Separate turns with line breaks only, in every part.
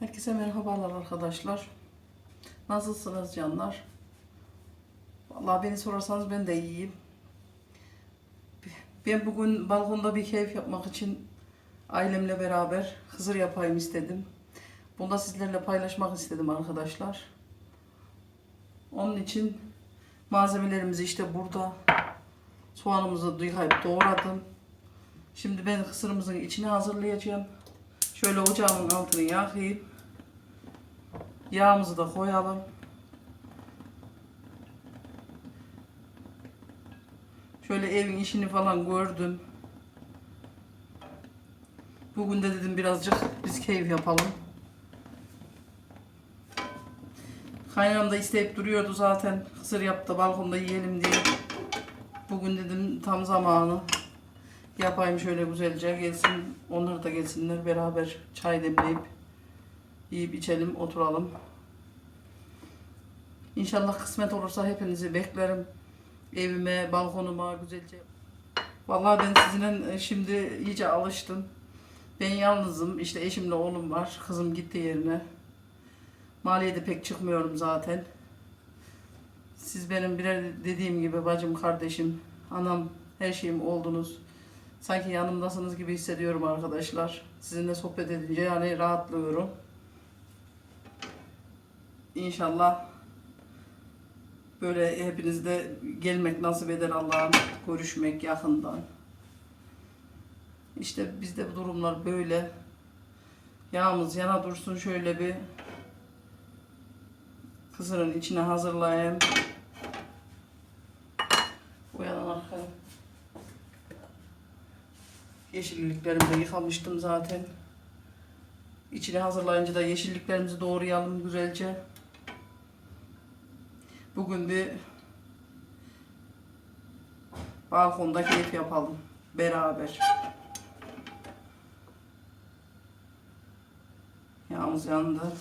Herkese merhabalar arkadaşlar. Nasılsınız canlar? Vallahi beni sorarsanız ben de iyiyim. Ben bugün balkonda bir keyif yapmak için ailemle beraber hızır yapayım istedim. Bunu da sizlerle paylaşmak istedim arkadaşlar. Onun için malzemelerimizi işte burada soğanımızı yıkayıp doğradım. Şimdi ben kısırımızın içine hazırlayacağım. Şöyle ocağımın altını yakayım. Yağımızı da koyalım. Şöyle evin işini falan gördüm. Bugün de dedim birazcık biz keyif yapalım. Kaynanam da isteyip duruyordu zaten. Kısır yaptı balkonda yiyelim diye. Bugün dedim tam zamanı. Yapayım şöyle güzelce gelsin. Onlar da gelsinler beraber çay demleyip yiyip içelim oturalım. İnşallah kısmet olursa hepinizi beklerim. Evime, balkonuma güzelce. Vallahi ben sizinle şimdi iyice alıştım. Ben yalnızım. İşte eşimle oğlum var. Kızım gitti yerine. Maliyede pek çıkmıyorum zaten. Siz benim birer dediğim gibi bacım, kardeşim, anam, her şeyim oldunuz. Sanki yanımdasınız gibi hissediyorum arkadaşlar. Sizinle sohbet edince yani rahatlıyorum. İnşallah böyle hepinizde gelmek nasip eder Allah'ım. Görüşmek yakından. İşte bizde bu durumlar böyle. Yağımız yana dursun şöyle bir kısırın içine hazırlayayım. Arkaya. Yeşilliklerimi de yıkamıştım zaten. İçine hazırlayınca da yeşilliklerimizi doğrayalım güzelce. Bugün bir balkonda keyif yapalım beraber. Yağımız yandı.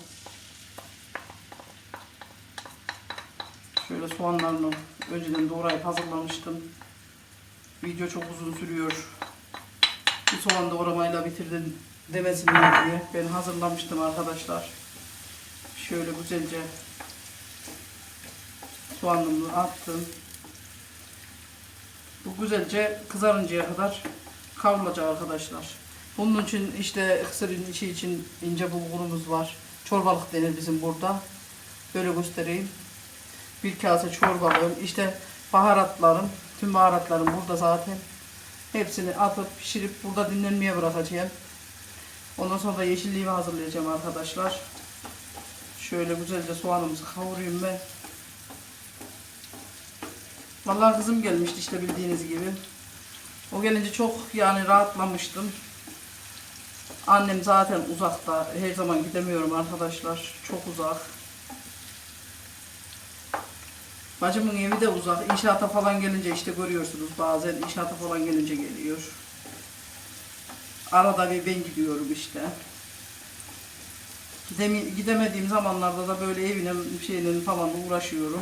Şöyle soğanlarını önceden doğrayıp hazırlamıştım. Video çok uzun sürüyor. Bir soğan doğramayla bitirdim demesinler diye ben hazırlamıştım arkadaşlar. Şöyle güzelce soğanımı attım. Bu güzelce kızarıncaya kadar kavrulacak arkadaşlar. Bunun için işte kısırın içi için ince bulgurumuz var. Çorbalık denir bizim burada. Böyle göstereyim. Bir kase çorbalığım. işte baharatlarım. Tüm baharatlarım burada zaten. Hepsini atıp pişirip burada dinlenmeye bırakacağım. Ondan sonra da yeşilliğimi hazırlayacağım arkadaşlar. Şöyle güzelce soğanımızı kavurayım ben. Vallahi kızım gelmişti işte bildiğiniz gibi. O gelince çok yani rahatlamıştım. Annem zaten uzakta. Her zaman gidemiyorum arkadaşlar. Çok uzak. Bacımın evi de uzak. İnşaata falan gelince işte görüyorsunuz bazen inşaata falan gelince geliyor. Arada bir ben gidiyorum işte. Gidemediğim zamanlarda da böyle evine şeylerin falan uğraşıyorum.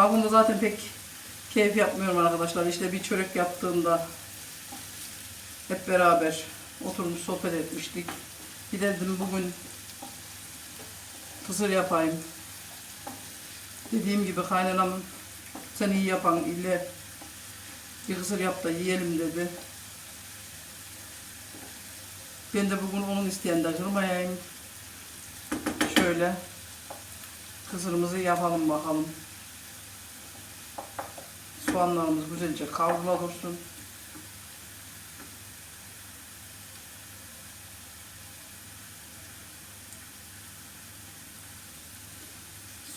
Balkonda zaten pek keyif yapmıyorum arkadaşlar. İşte bir çörek yaptığımda hep beraber oturmuş sohbet etmiştik. Bir de dedim bugün kısır yapayım. Dediğim gibi kaynanam sen iyi yapan ille bir kısır yap da yiyelim dedi. Ben de bugün onun isteyen kırmayayım. Şöyle kısırımızı yapalım bakalım. Soğanlarımız güzelce kavrula dursun.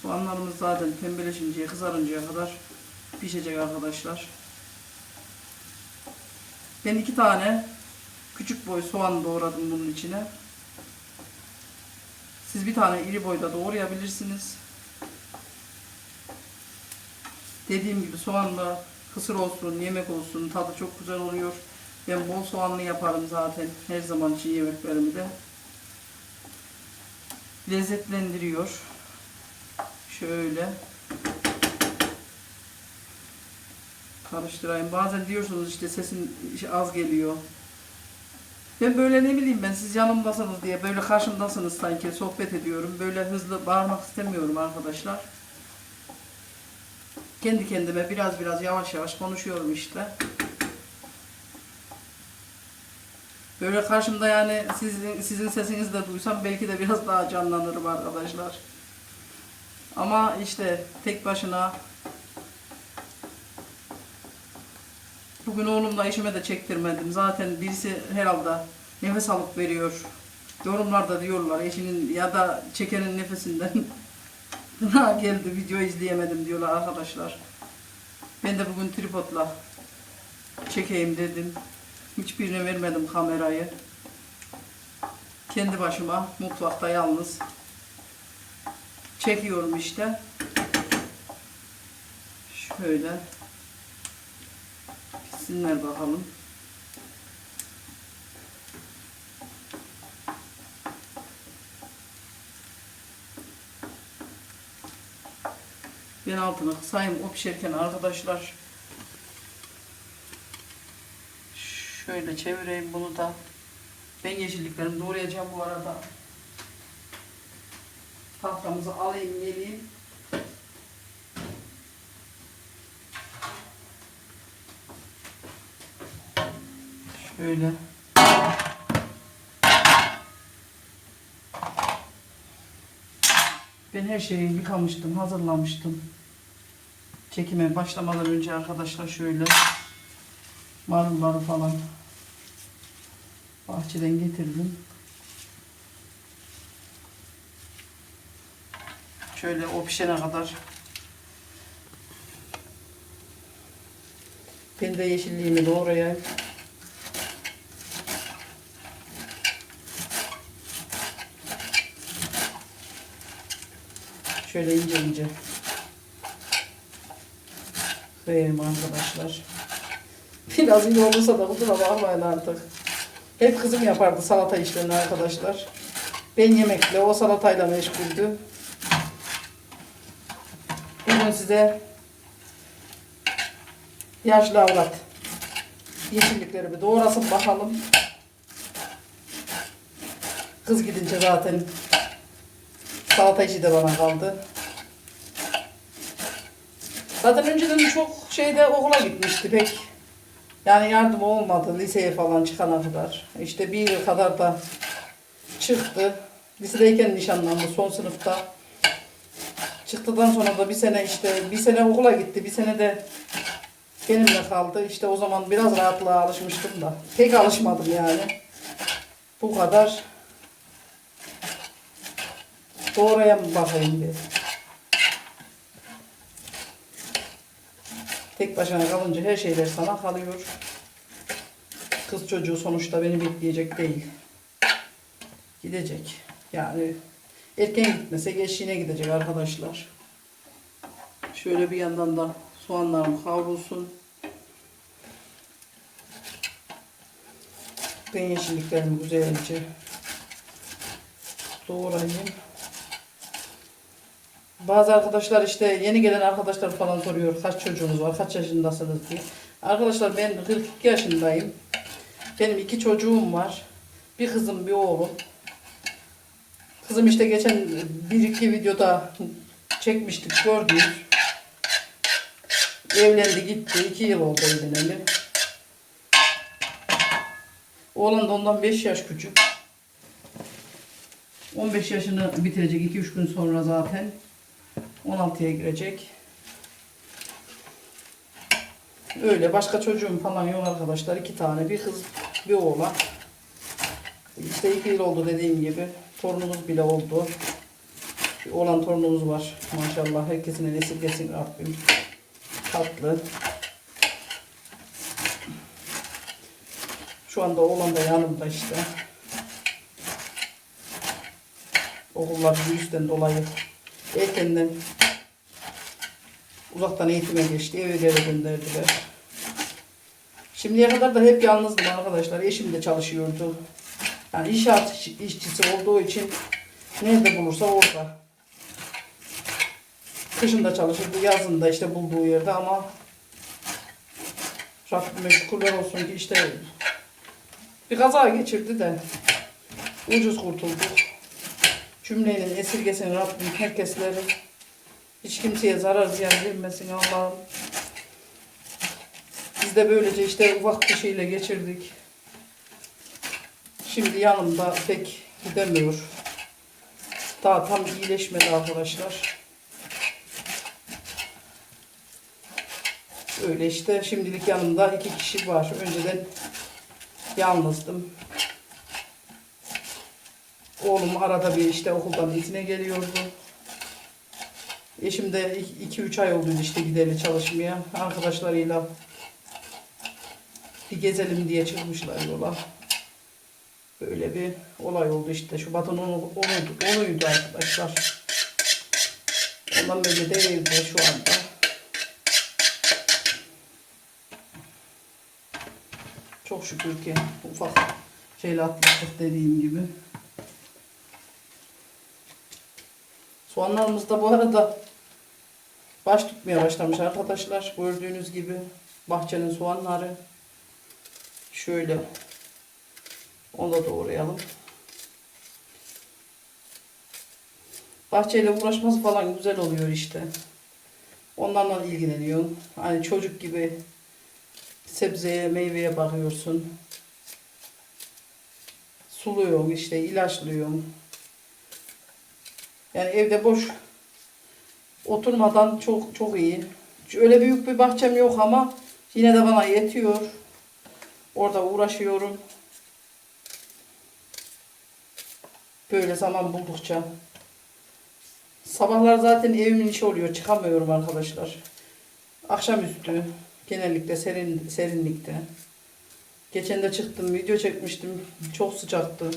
Soğanlarımız zaten pembeleşinceye, kızarıncaya kadar pişecek arkadaşlar. Ben iki tane küçük boy soğan doğradım bunun içine. Siz bir tane iri boyda doğrayabilirsiniz. Dediğim gibi soğanla kısır olsun, yemek olsun tadı çok güzel oluyor. Ben bol soğanlı yaparım zaten her zaman için yemeklerimi de. Lezzetlendiriyor. Şöyle. Karıştırayım. Bazen diyorsunuz işte sesin az geliyor. Ben böyle ne bileyim ben siz yanımdasınız diye böyle karşımdasınız sanki sohbet ediyorum. Böyle hızlı bağırmak istemiyorum arkadaşlar. Kendi kendime biraz biraz yavaş yavaş konuşuyorum işte. Böyle karşımda yani sizin, sizin sesinizi de duysam belki de biraz daha canlanırım arkadaşlar. Ama işte tek başına bugün oğlumla işime de çektirmedim. Zaten birisi herhalde nefes alıp veriyor. Yorumlarda diyorlar eşinin ya da çekenin nefesinden geldi video izleyemedim diyorlar arkadaşlar. Ben de bugün tripodla çekeyim dedim. Hiçbirine vermedim kamerayı. Kendi başıma mutfakta yalnız çekiyorum işte. Şöyle pişsinler bakalım. Ben altını kısayım o pişerken arkadaşlar. Şöyle çevireyim bunu da. Ben yeşilliklerimi doğrayacağım bu arada. Tahtamızı alayım geleyim. Şöyle. Ben her şeyi yıkamıştım, hazırlamıştım. Çekime başlamadan önce arkadaşlar şöyle marulları falan bahçeden getirdim. Şöyle o pişene kadar ben de yeşilliğimi doğrayayım. Şöyle ince ince koyayım arkadaşlar. Biraz iyi olursa da kusura bakmayın artık. Hep kızım yapardı salata işlerini arkadaşlar. Ben yemekle o salatayla meşguldü. Bugün size yaşlı avrat yeşillikleri bir doğrasın bakalım. Kız gidince zaten salata işi de bana kaldı. Zaten önceden çok şeyde okula gitmişti pek. Yani yardım olmadı liseye falan çıkana kadar. İşte bir yıl kadar da çıktı. Lisedeyken nişanlandı son sınıfta. Çıktıktan sonra da bir sene işte bir sene okula gitti. Bir sene de benimle kaldı. İşte o zaman biraz rahatlığa alışmıştım da. Pek alışmadım yani. Bu kadar. Doğraya mı bakayım bir. Tek başına kalınca her şeyler sana kalıyor. Kız çocuğu sonuçta beni bekleyecek değil. Gidecek. Yani erken gitmese geçtiğine gidecek arkadaşlar. Şöyle bir yandan da soğanlarım kavrulsun. Ben yeşilliklerimi güzelce doğrayayım. Bazı arkadaşlar işte yeni gelen arkadaşlar falan soruyor kaç çocuğunuz var, kaç yaşındasınız diye. Arkadaşlar ben 42 yaşındayım. Benim iki çocuğum var. Bir kızım, bir oğlum. Kızım işte geçen bir iki videoda çekmiştik, gördünüz. Evlendi gitti. iki yıl oldu evleneli. Oğlan da ondan 5 yaş küçük. 15 yaşını bitirecek 2-3 gün sonra zaten. 16'ya girecek. Öyle başka çocuğum falan yok arkadaşlar. iki tane bir kız bir oğlan. İşte iki yıl oldu dediğim gibi. Torunumuz bile oldu. Bir oğlan torunumuz var. Maşallah herkesin nesil kesin Rabbim. Tatlı. Şu anda oğlan da yanımda işte. Okullar virüsten dolayı erkenden uzaktan eğitime geçti. Eve eve gönderdiler. Şimdiye kadar da hep yalnızdım arkadaşlar. Eşim de çalışıyordu. Yani inşaat iş- işçisi olduğu için nerede bulursa orada. Kışın da çalışırdı, yazın işte bulduğu yerde ama Rabbime şükürler olsun ki işte Bir kaza geçirdi de ucuz kurtulduk. Cümlenin esirgesin Rabbim herkesleri. Hiç kimseye zarar ziyan vermesin Allah'ım. Biz de böylece işte bir şeyle geçirdik. Şimdi yanımda pek gidemiyor. Daha tam iyileşmedi arkadaşlar. Öyle işte şimdilik yanımda iki kişi var. Önceden yalnızdım. Oğlum arada bir işte okuldan izine geliyordu. Eşim de 2-3 ay oldu işte gideli çalışmaya. Arkadaşlarıyla bir gezelim diye çıkmışlar yola. Böyle bir olay oldu işte. Şubat'ın onu, onuydu, onuydu arkadaşlar. Ondan beri de şu anda. Çok şükür ki ufak şeyle atlattık dediğim gibi. Soğanlarımız da bu arada baş tutmaya başlamış arkadaşlar. Gördüğünüz gibi bahçenin soğanları. Şöyle onu da doğrayalım. Bahçeyle uğraşması falan güzel oluyor işte. Onlarla ilgileniyorum. Hani çocuk gibi sebzeye, meyveye bakıyorsun. Suluyorum işte, ilaçlıyorum. Yani evde boş oturmadan çok çok iyi. Öyle büyük bir bahçem yok ama yine de bana yetiyor. Orada uğraşıyorum. Böyle zaman buldukça. Sabahlar zaten evimin işi oluyor. Çıkamıyorum arkadaşlar. Akşamüstü genellikle serin serinlikte. Geçen de çıktım, video çekmiştim. Çok sıcaktı.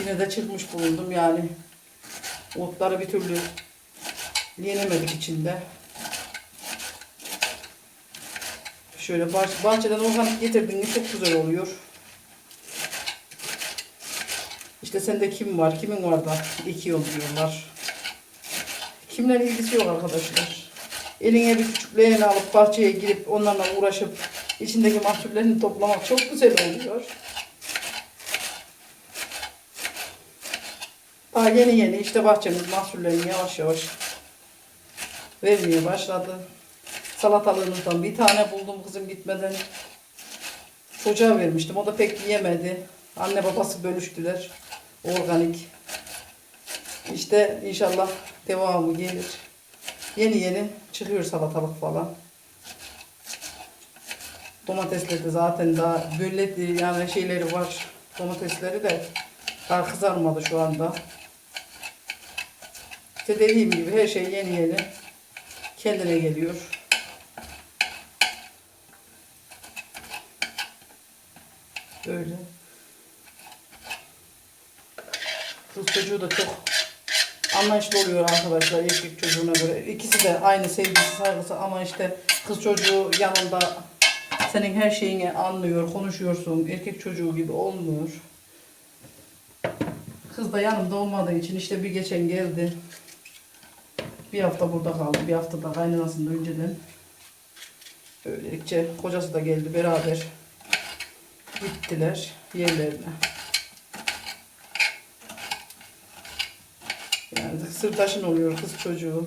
Yine de çıkmış bulundum yani. Otları bir türlü yenemedik içinde. Şöyle bah bahçeden organik getirdiğinde çok güzel oluyor. İşte sende kim var, kimin var da ekiyor diyorlar. Kimlerin ilgisi yok arkadaşlar. Eline bir küçük leğeni alıp bahçeye girip onlarla uğraşıp içindeki mahsullerini toplamak çok güzel oluyor. Daha yeni yeni işte bahçemiz mahsullerini yavaş yavaş vermeye başladı. Salatalığımızdan bir tane buldum kızım gitmeden. Çocuğa vermiştim. O da pek yiyemedi. Anne babası bölüştüler. Organik. İşte inşallah devamı gelir. Yeni yeni çıkıyor salatalık falan. Domatesleri de zaten daha böyle yani şeyleri var. Domatesleri de daha kızarmadı şu anda. İşte dediğim gibi her şey yeni yeni kendine geliyor. Böyle. Kız çocuğu da çok anlayışlı oluyor arkadaşlar erkek çocuğuna göre. İkisi de aynı sevgisi saygısı ama işte kız çocuğu yanında senin her şeyini anlıyor, konuşuyorsun. Erkek çocuğu gibi olmuyor. Kız da yanımda olmadığı için işte bir geçen geldi. Bir hafta burada kaldı. Bir hafta da kaynanasında önceden. Böylelikle kocası da geldi beraber. Gittiler yerlerine. Yani sırdaşın oluyor kız çocuğu.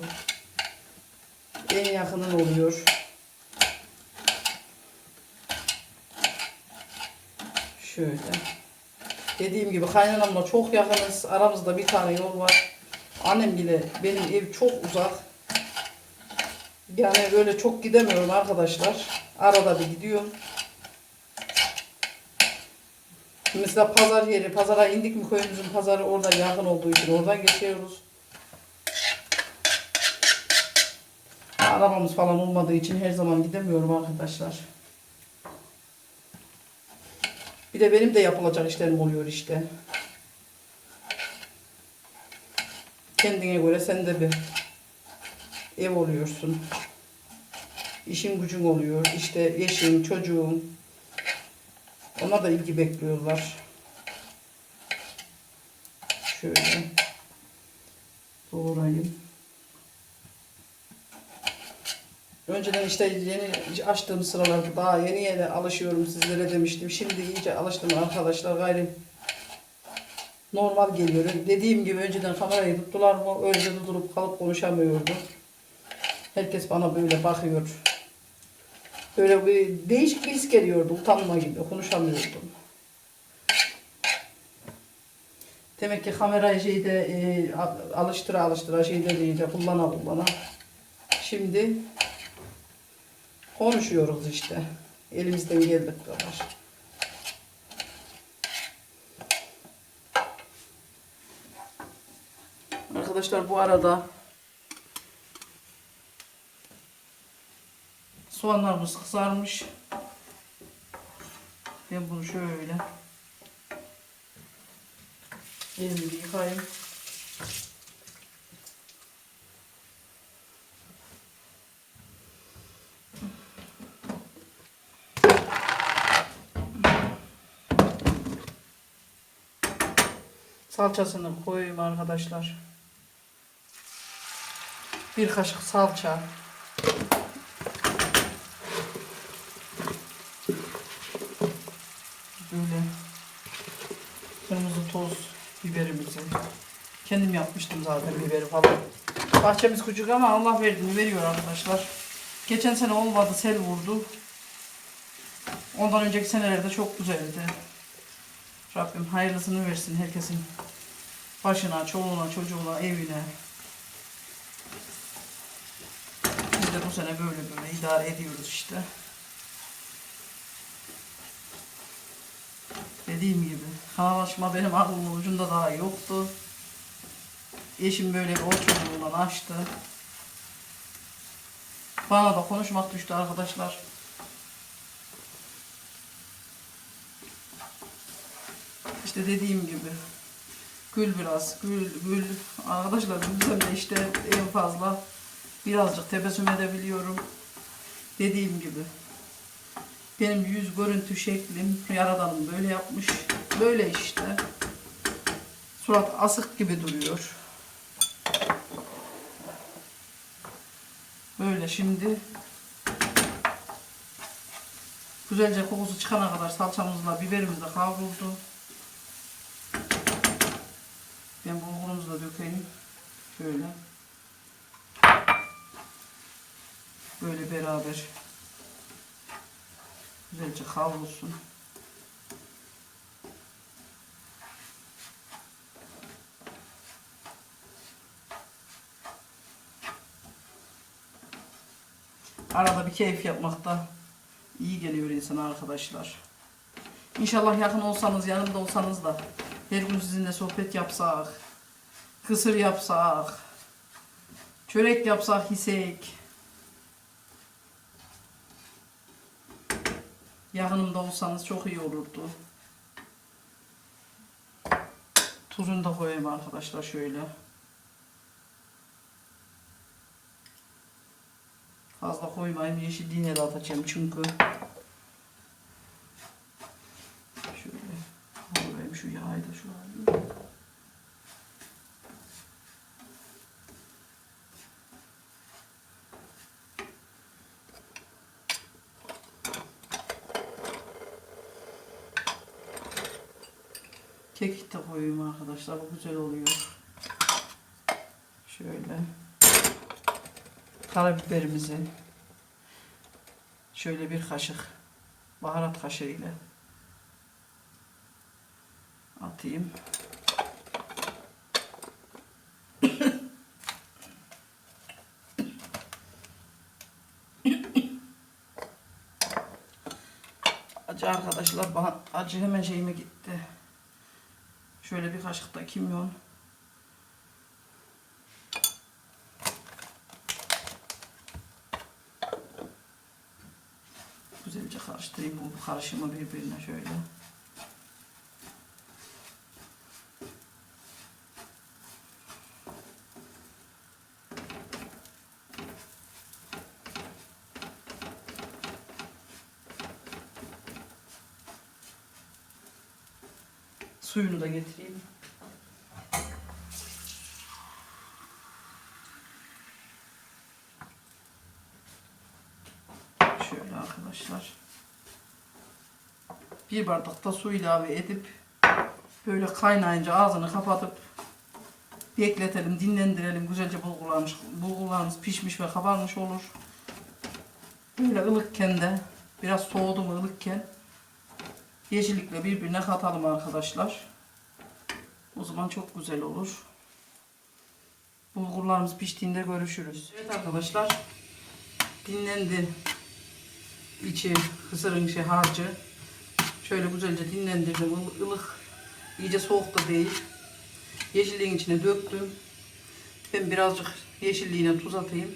En yakının oluyor. Şöyle. Dediğim gibi kaynanamla çok yakınız. Aramızda bir tane yol var. Annem bile benim ev çok uzak. Yani öyle çok gidemiyorum arkadaşlar. Arada bir gidiyorum. Mesela pazar yeri, pazara indik mi köyümüzün pazarı orada yakın olduğu için oradan geçiyoruz. Arabamız falan olmadığı için her zaman gidemiyorum arkadaşlar. Bir de benim de yapılacak işlerim oluyor işte. Kendine göre sen de bir ev oluyorsun. İşin gücün oluyor. İşte eşin, çocuğun. Ona da ilgi bekliyorlar. Şöyle doğrayayım. Önceden işte yeni açtığım sıralarda daha yeni yeni alışıyorum sizlere demiştim. Şimdi iyice alıştım arkadaşlar gayri normal geliyor. Dediğim gibi önceden kamerayı tuttular mı öyle de durup kalıp konuşamıyordum. Herkes bana böyle bakıyor. Böyle bir değişik bir his geliyordu. Utanma gibi konuşamıyordum. Demek ki kamerayı şeyde e, alıştıra alıştıra şeyde iyice kullana kullana. Şimdi konuşuyoruz işte. Elimizden geldik kadar. Arkadaşlar bu arada soğanlarımız kızarmış. Ben bunu şöyle elimi yıkayayım. Salçasını koyayım arkadaşlar. Bir kaşık salça. Böyle kırmızı toz biberimizi. Kendim yapmıştım zaten biberi falan. Bahçemiz küçük ama Allah verdiğini veriyor arkadaşlar. Geçen sene olmadı sel vurdu. Ondan önceki senelerde çok güzeldi. Rabbim hayırlısını versin herkesin başına, çoluğuna, çocuğuna, evine. Biz de bu sene böyle böyle idare ediyoruz işte. Dediğim gibi kanalaşma benim aklımın ucunda daha yoktu. Eşim böyle bir o çocuğundan açtı. Bana da konuşmak düştü arkadaşlar. İşte dediğim gibi gül biraz gül gül arkadaşlar ben de işte en fazla birazcık tebessüm edebiliyorum. Dediğim gibi. Benim yüz görüntü şeklim yaradanım böyle yapmış. Böyle işte. Surat asık gibi duruyor. Böyle şimdi. Güzelce kokusu çıkana kadar salçamızla biberimiz de kavruldu. Ben bulgurumuzu da dökeyim. Şöyle. Böyle beraber güzelce kavrulsun. Arada bir keyif yapmak da iyi geliyor insana arkadaşlar. İnşallah yakın olsanız, yanımda olsanız da her gün sizinle sohbet yapsak, kısır yapsak, çörek yapsak, hisek. Yakınımda olsanız çok iyi olurdu. Tuzunu da koyayım arkadaşlar şöyle. Fazla koymayayım. Yeşilliğine de atacağım çünkü. Şöyle alayım şu yağı da şu an. Kekik de koyayım arkadaşlar. Bu güzel oluyor. Şöyle. Karabiberimizi şöyle bir kaşık baharat kaşığı ile atayım. acı arkadaşlar bana acı hemen şeyime gitti. Şöyle bir kaşık da kimyon. Güzelce karıştırayım bu karışımı birbirine şöyle. Suyunu da getireyim. Şöyle arkadaşlar. Bir bardakta su ilave edip böyle kaynayınca ağzını kapatıp bekletelim, dinlendirelim. Güzelce bulgularımız, bulgularımız pişmiş ve kabarmış olur. Böyle ılıkken de biraz soğudu mu ılıkken yeşillikle birbirine katalım arkadaşlar. O zaman çok güzel olur. Bulgurlarımız piştiğinde görüşürüz. Evet arkadaşlar dinlendi içi kısırın şey harcı. Şöyle güzelce dinlendirdim. Ilık iyice soğuk da değil. Yeşilliğin içine döktüm. Ben birazcık yeşilliğine tuz atayım.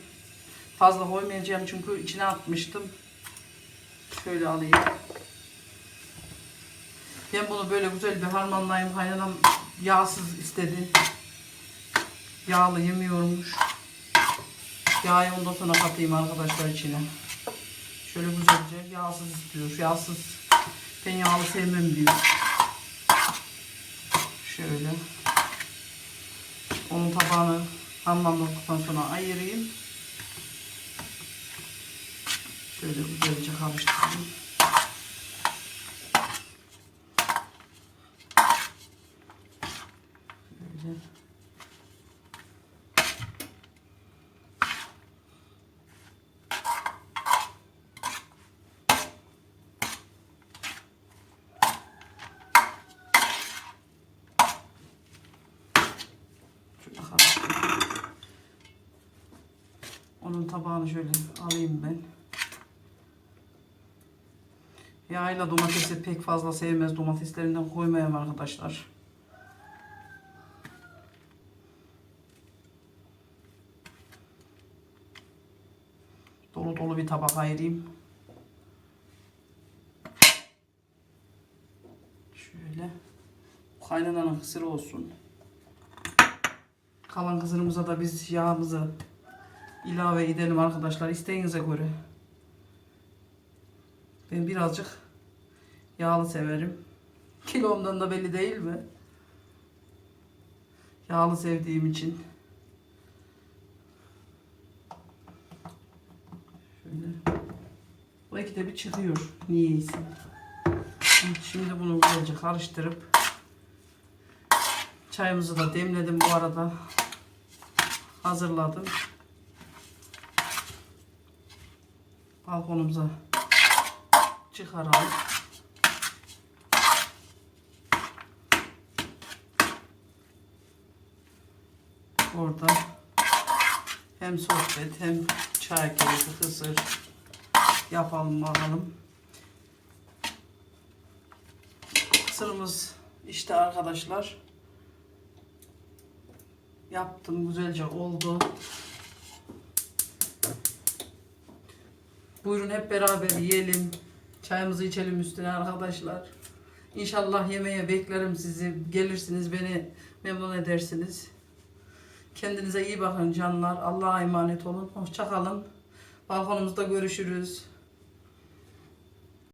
Fazla koymayacağım çünkü içine atmıştım. Şöyle alayım. Ben bunu böyle güzel bir harmanlayayım. Kaynanam yağsız istedi. Yağlı yemiyormuş. Yağı ondan sonra katayım arkadaşlar içine. Şöyle güzelce yağsız istiyor. Yağsız. Ben yağlı sevmem diyor. Şöyle. Onun tabağını harmanladıktan sonra ayırayım. Şöyle güzelce karıştırayım. Karıştırayım. Onun tabağını şöyle alayım ben. Yağıyla domatesi pek fazla sevmez. Domateslerinden koymayayım arkadaşlar. Tabak ayırayım. Şöyle. Kaynananın kısırı olsun. Kalan kısırımıza da biz yağımızı ilave edelim arkadaşlar. İsteğinize göre. Ben birazcık yağlı severim. Kilomdan da belli değil mi? Yağlı sevdiğim için. Şöyle. Bu ikide bir çıkıyor. Niyeyse. Şimdi bunu güzelce karıştırıp çayımızı da demledim bu arada. Hazırladım. Balkonumuza çıkaralım. Orada hem sohbet hem çay keyfi kısır yapalım bakalım. Kısırımız işte arkadaşlar. Yaptım güzelce oldu. Buyurun hep beraber yiyelim. Çayımızı içelim üstüne arkadaşlar. İnşallah yemeğe beklerim sizi. Gelirsiniz beni memnun edersiniz. Kendinize iyi bakın canlar. Allah'a emanet olun. Hoşça kalın. Balkonumuzda görüşürüz.